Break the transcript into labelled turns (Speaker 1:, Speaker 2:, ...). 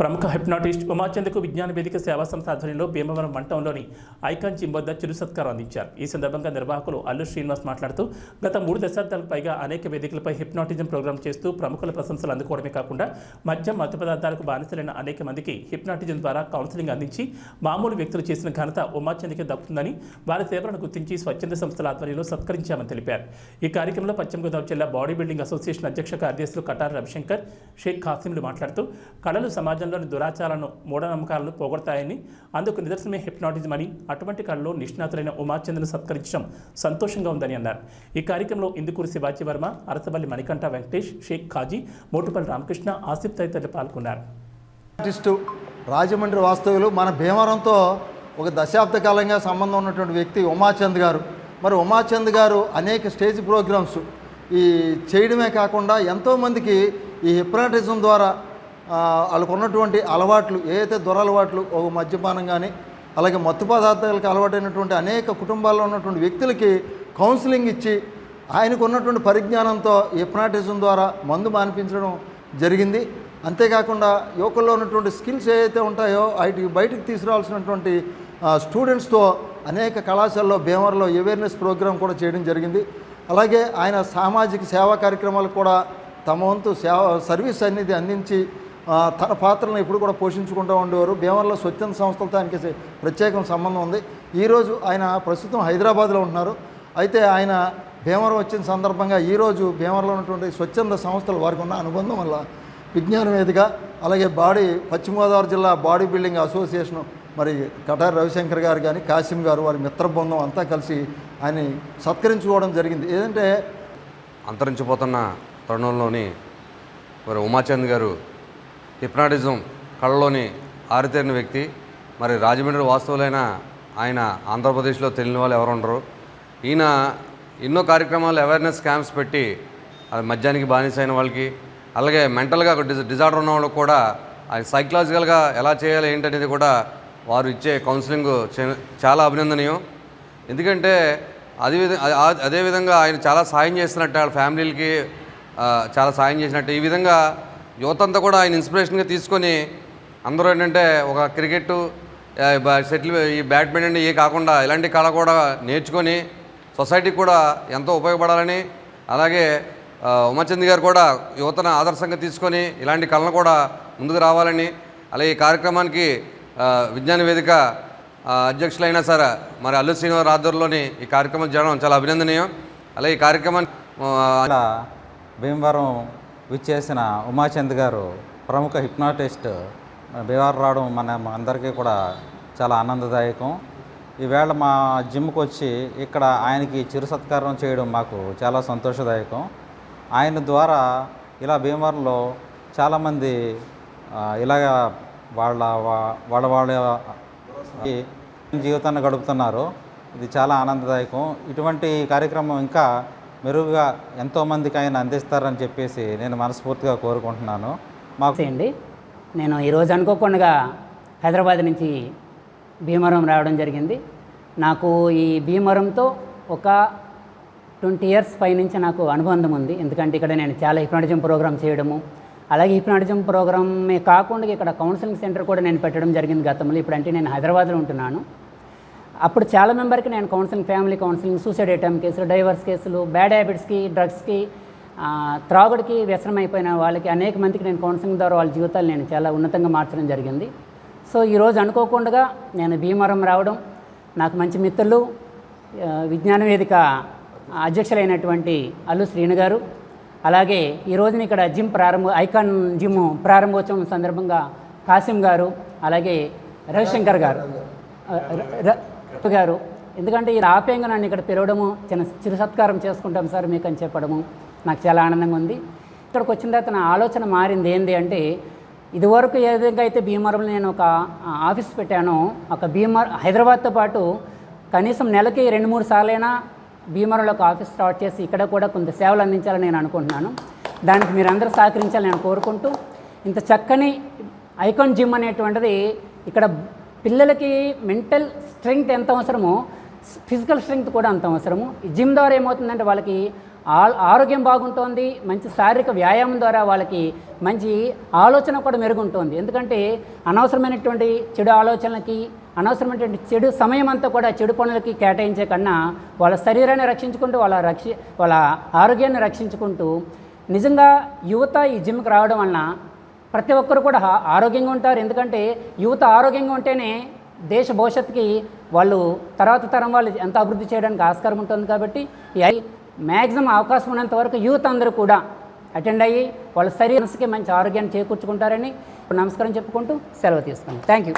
Speaker 1: ప్రముఖ హిప్నాటిస్ట్ ఉమాచంద్కు విజ్ఞాన వేదిక సేవా సంస్థ ఆధ్వర్యంలో భీమవరం మంటంలోని ఐకాన్ జిమ్ వద్ద చిరు సత్కారం అందించారు. ఈ సందర్భంగా నిర్వాహకులు అల్లు శ్రీనివాస్ మాట్లాడుతూ గత మూడు దశాబ్దాలకు పైగా అనేక వేదికలపై హిప్నాటిజం ప్రోగ్రాం చేస్తూ ప్రముఖుల ప్రశంసలు అందుకోవడమే కాకుండా మద్యం మత్తు పదార్థాలకు బానిసలైన అనేక మందికి హిప్నాటిజం ద్వారా కౌన్సిలింగ్ అందించి మామూలు వ్యక్తులు చేసిన ఘనత ఉమాచందకి దక్కుతుందని వారి సేవలను గుర్తించి స్వచ్ఛంద సంస్థల ఆధ్వర్యంలో సత్కరించామని తెలిపారు. ఈ కార్యక్రమంలో పశ్చిమ గోదావరి జిల్లా బాడీ బిల్డింగ్ అసోసియేషన్ అధ్యక్ష కార్యదర్శులు కటార్ రవిశంకర్ షేక్ ఖాసింలు మాట్లాడుతూ కళలు సమాజం సమాజంలోని దురాచారాలను మూఢనమ్మకాలను పోగొడతాయని అందుకు నిదర్శనమే హిప్నాటిజం అని అటువంటి కళలో నిష్ణాతులైన ఉమాచంద్రను సత్కరించడం సంతోషంగా ఉందని అన్నారు. ఈ కార్యక్రమంలో ఇందుకూరి శివాజీ వర్మ అరసవల్లి మణికంఠ వెంకటేష్ షేక్ ఖాజీ మోటుపల్లి రామకృష్ణ ఆసిఫ్ తదితరులు పాల్గొన్నారు.
Speaker 2: ఆర్టిస్టు రాజమండ్రి వాస్తవులు మన భీమవరంతో ఒక దశాబ్ద కాలంగా సంబంధం ఉన్నటువంటి వ్యక్తి ఉమాచంద్ గారు. మరి ఉమాచంద్ గారు అనేక స్టేజ్ ప్రోగ్రామ్స్ ఈ చేయడమే కాకుండా ఎంతోమందికి ఈ హిప్నాటిజం ద్వారా వాళ్ళకు ఉన్నటువంటి అలవాట్లు ఏదైతే దురలవాట్లు ఒక మద్యపానం కానీ అలాగే మత్తు పదార్థాలకు అలవాటైనటువంటి అనేక కుటుంబాల్లో ఉన్నటువంటి వ్యక్తులకి కౌన్సిలింగ్ ఇచ్చి ఆయనకు ఉన్నటువంటి పరిజ్ఞానంతో హిప్నాటిజం ద్వారా మందు మానిపించడం జరిగింది. అంతేకాకుండా యువకుల్లో ఉన్నటువంటి స్కిల్స్ ఏవైతే ఉంటాయో వాటికి బయటకు తీసుకురావాల్సినటువంటి స్టూడెంట్స్తో అనేక కళాశాలలో భీమవరంలో అవేర్నెస్ ప్రోగ్రాం కూడా చేయడం జరిగింది. అలాగే ఆయన సామాజిక సేవా కార్యక్రమాలు కూడా తమ వంతు సేవ సర్వీస్ అనేది అందించి తన పాత్రను ఎప్పుడు కూడా పోషించుకుంటూ ఉండేవారు. భీమవరంలో స్వచ్ఛంద సంస్థలతో ఆయనకి ప్రత్యేకం సంబంధం ఉంది. ఈరోజు ఆయన ప్రస్తుతం హైదరాబాద్లో ఉంటున్నారు అయితే ఆయన భీమవరం వచ్చిన సందర్భంగా ఈరోజు భీమవరంలో ఉన్నటువంటి స్వచ్ఛంద సంస్థలు వారికి ఉన్న అనుబంధం వల్ల విజ్ఞాన వేదిక అలాగే బాడీ పశ్చిమ గోదావరి జిల్లా బాడీ బిల్డింగ్ అసోసియేషను మరి కటారి రవిశంకర్ గారు కానీ కాసిం గారు వారి మిత్ర బృందం అంతా కలిసి ఆయన సత్కరించుకోవడం జరిగింది. ఏదంటే
Speaker 3: అంతరించిపోతున్న తరుణంలోని మరి ఉమాచంద్ గారు హిప్నాటిజం కళలోని ఆరితేరిన వ్యక్తి. మరి రాజమండ్రి వాస్తవులైన ఆయన ఆంధ్రప్రదేశ్లో తెలియని వాళ్ళు ఎవరు ఉండరు. ఈయన ఎన్నో కార్యక్రమాలు అవేర్నెస్ క్యాంప్స్ పెట్టి అది మద్యానికి బానిస అయిన వాళ్ళకి అలాగే మెంటల్గా డిజ డిజార్డర్ ఉన్న వాళ్ళకి కూడా అది సైకలాజికల్గా ఎలా చేయాలి ఏంటనేది కూడా వారు ఇచ్చే కౌన్సిలింగ్ చాలా అభినందనీయం. ఎందుకంటే అదే విధంగా అదేవిధంగా ఆయన చాలా సాయం చేస్తున్నట్టు వాళ్ళ ఫ్యామిలీలకి చాలా సాయం చేసినట్టు. ఈ విధంగా యువత అంతా కూడా ఆయన ఇన్స్పిరేషన్గా తీసుకొని అందరూ ఏంటంటే ఒక క్రికెట్ సెటిల్ ఈ బ్యాడ్మింటన్ ఏ కాకుండా ఇలాంటి కళ కూడా నేర్చుకొని సొసైటీకి కూడా ఎంతో ఉపయోగపడాలని అలాగే ఉమాచంద్ గారు కూడా యువతను ఆదర్శంగా తీసుకొని ఇలాంటి కళను కూడా ముందుకు రావాలని అలాగే ఈ కార్యక్రమానికి విజ్ఞాన వేదిక అధ్యక్షులైనా సరే మరి అల్లు శ్రీనివాస్ ఆధ్వర్యంలోని ఈ కార్యక్రమం చేయడం చాలా అభినందనీయం. అలాగే ఈ కార్యక్రమాన్ని
Speaker 4: భీమవరం విచ్చేసిన ఉమాచంద్ గారు ప్రముఖ హిప్నాటిస్ట్. మన రావడం మన అందరికీ కూడా చాలా ఆనందదాయకం. ఈవేళ మా జిమ్కి వచ్చి ఇక్కడ ఆయనకి చిరు సత్కారం చేయడం మాకు చాలా సంతోషదాయకం. ఆయన ద్వారా ఇలా భీమవరంలో చాలామంది ఇలాగ వాళ్ళ వాళ్ళ వాళ్ళ జీవితాన్ని గడుపుతున్నారు. ఇది చాలా ఆనందదాయకం. ఇటువంటి కార్యక్రమం ఇంకా మెరుగుగా ఎంతోమందికి ఆయన అందిస్తారని చెప్పేసి నేను మనస్ఫూర్తిగా కోరుకుంటున్నాను. మాకు
Speaker 5: అండి నేను ఈరోజు అనుకోకుండా హైదరాబాద్ నుంచి భీమవరం రావడం జరిగింది. నాకు ఈ భీమవరంతో ఒక ట్వంటీ ఇయర్స్ పైనుంచి నాకు అనుబంధం ఉంది. ఎందుకంటే ఇక్కడ నేను చాలా హిప్నాటిజం ప్రోగ్రామ్ చేయడము అలాగే హిప్నాటిజం ప్రోగ్రామే కాకుండా ఇక్కడ కౌన్సిలింగ్ సెంటర్ కూడా నేను పెట్టడం జరిగింది గతంలో. ఇప్పుడంటే నేను హైదరాబాద్లో ఉంటున్నాను. అప్పుడు చాలా మెంబర్కి నేను counselling family counselling suicide attempt కేసులు డైవర్స్ కేసులు బ్యాడ్ హ్యాబిట్స్కి డ్రగ్స్కి త్రాగుడికి వ్యసనమైపోయిన అయిపోయిన వాళ్ళకి అనేక మందికి నేను కౌన్సిలింగ్ ద్వారా వాళ్ళ జీవితాలు నేను చాలా ఉన్నతంగా మార్చడం జరిగింది. సో ఈరోజు అనుకోకుండా నేను భీమవరం రావడం నాకు మంచి మిత్రులు విజ్ఞాన వేదిక అధ్యక్షులైనటువంటి అల్లు శ్రీను గారు అలాగే ఈ రోజున ఇక్కడ జిమ్ ప్రారంభ ఐకాన్ జిమ్ ప్రారంభోత్సవం సందర్భంగా కాసిం గారు అలాగే రవిశంకర్ గారు. ర- గారు ఎందుకంటే ఈ ఆప్యాయంగా నన్ను ఇక్కడ పిలవడము చిన్న చిరు సత్కారం చేసుకుంటాం సార్ మీకు అని చెప్పడము నాకు చాలా ఆనందంగా ఉంది. ఇక్కడికి వచ్చిన తర్వాత నా ఆలోచన మారింది ఏంటి అంటే ఇదివరకు ఏ విధంగా అయితే భీమవరంలో నేను ఒక ఆఫీస్ పెట్టానో ఒక భీమవరం హైదరాబాద్తో పాటు కనీసం నెలకి రెండు మూడు సార్లైనా భీమవరంలో ఒక ఆఫీస్ స్టార్ట్ చేసి ఇక్కడ కూడా కొంత సేవలు అందించాలని నేను అనుకుంటున్నాను. దానికి మీరందరూ సహకరించాలని నేను కోరుకుంటూ ఇంత చక్కని ఐకాన్ జిమ్ అనేటువంటిది ఇక్కడ పిల్లలకి మెంటల్ స్ట్రెంగ్త్ ఎంత అవసరమో ఫిజికల్ స్ట్రెంగ్త్ కూడా అంత అవసరము. జిమ్ ద్వారా ఏమవుతుందంటే వాళ్ళకి ఆరోగ్యం బాగుంటుంది మంచి శారీరక వ్యాయామం ద్వారా వాళ్ళకి మంచి ఆలోచన కూడా మెరుగుంటుంది. ఎందుకంటే అనవసరమైనటువంటి చెడు ఆలోచనలకి అనవసరమైనటువంటి చెడు సమయం అంతా కూడా చెడు పనులకి కేటాయించే కన్నా వాళ్ళ శరీరాన్ని రక్షించుకుంటూ వాళ్ళ రక్షి వాళ్ళ ఆరోగ్యాన్ని రక్షించుకుంటూ నిజంగా యువత ఈ జిమ్కి రావడం వలన ప్రతి ఒక్కరు కూడా ఆరోగ్యంగా ఉంటారు. ఎందుకంటే యువత ఆరోగ్యంగా ఉంటేనే దేశ భవిష్యత్తుకి వాళ్ళు తర్వాత తరం వాళ్ళు ఎంత అభివృద్ధి చేయడానికి ఆస్కారం ఉంటుంది కాబట్టి మ్యాక్సిమం అవకాశం ఉన్నంత వరకు యూత్ అందరూ కూడా అటెండ్ అయ్యి వాళ్ళ శరీరానికి మంచి ఆరోగ్యాన్ని చేకూర్చుకుంటారని నమస్కారం చెప్పుకుంటూ సెలవు తీసుకున్నాను థ్యాంక్ యూ